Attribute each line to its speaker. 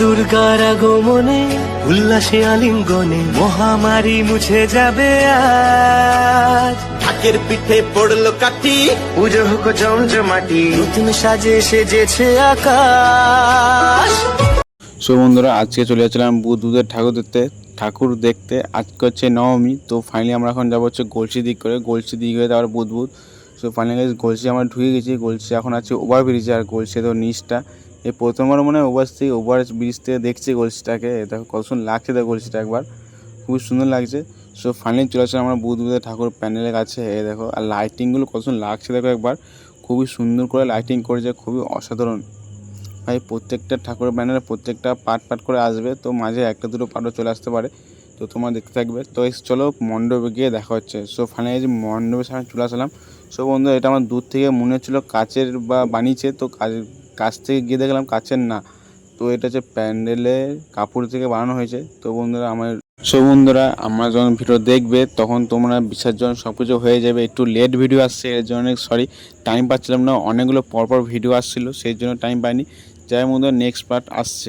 Speaker 1: দুর্গার আগমনে উল্লাসে আলিঙ্গনে মহামারী মুছে যাবে আজ।
Speaker 2: ঢাকের পিঠে পড়ল কাঠি।
Speaker 1: পুজো হোক জমজমাটি নতুন সাজে সেজেছে আকাশ।
Speaker 3: সো বন্ধুরা আজকে চলে যাচ্ছিলাম বুধবুধের ঠাকুর দেখতে। ঠাকুর দেখতে আজকে হচ্ছে নবমী তো ফাইনালি আমরা এখন যাব হচ্ছে গলসি দিক করে। গলসি দিক হয়ে তারপর বুধবুধ সো ফাইনালি গলসি আমরা ঢুকে গেছি। গলসি এখন আছে ওভার ব্রিজে আর গলসি তো নিচটা। এই প্রথমবার মনে হয় ওভার থেকে ওভার ব্রিজ থেকে দেখছি গলসিটাকে। দেখো কত সুন্দর লাগছে দেখো গলসিটা একবার। খুবই সুন্দর লাগছে। সো ফাইনালি চলে আসলাম আমরা বুধবুধের ঠাকুর প্যান্ডেলের কাছে। এ দেখো, আর লাইটিংগুলো কত সুন্দর লাগছে দেখো একবার। খুবই সুন্দর করে লাইটিং করেছে, খুবই অসাধারণ। ভাই, প্রত্যেকটা ঠাকুরের ব্যানারে প্রত্যেকটা পার্ট পার্ট করে আসবে। তো মাঝে একটা দুটো পার্টও চলে আসতে পারে। তো তোমরা দেখতে থাকবে। তো চলো মণ্ডপে গিয়ে দেখা হচ্ছে। সো ফাইনালি যে মণ্ডপের সামনে চলে আসলাম। সো বন্ধু এটা আমার দূর থেকে মনে হচ্ছিল কাচের বা বানিয়েছে। তো কাজ কাছ থেকে গিয়ে দেখলাম কাছের না। তো এটা হচ্ছে প্যান্ডেলের কাপড় থেকে বানানো হয়েছে। তো বন্ধুরা, আমার সো বন্ধুরা, আমরা যখন ভিডিও দেখবে, তখন তোমরা বিসর্জন সব কিছু হয়ে যাবে। একটু লেট ভিডিও আসছে, এর জন্য সরি টাইম পাচ্ছিলাম না। অনেকগুলো পরপর ভিডিও আসছিল, সেই জন্য টাইম পাইনি। যাই মধ্যে নেক্সট পার্ট আসছে।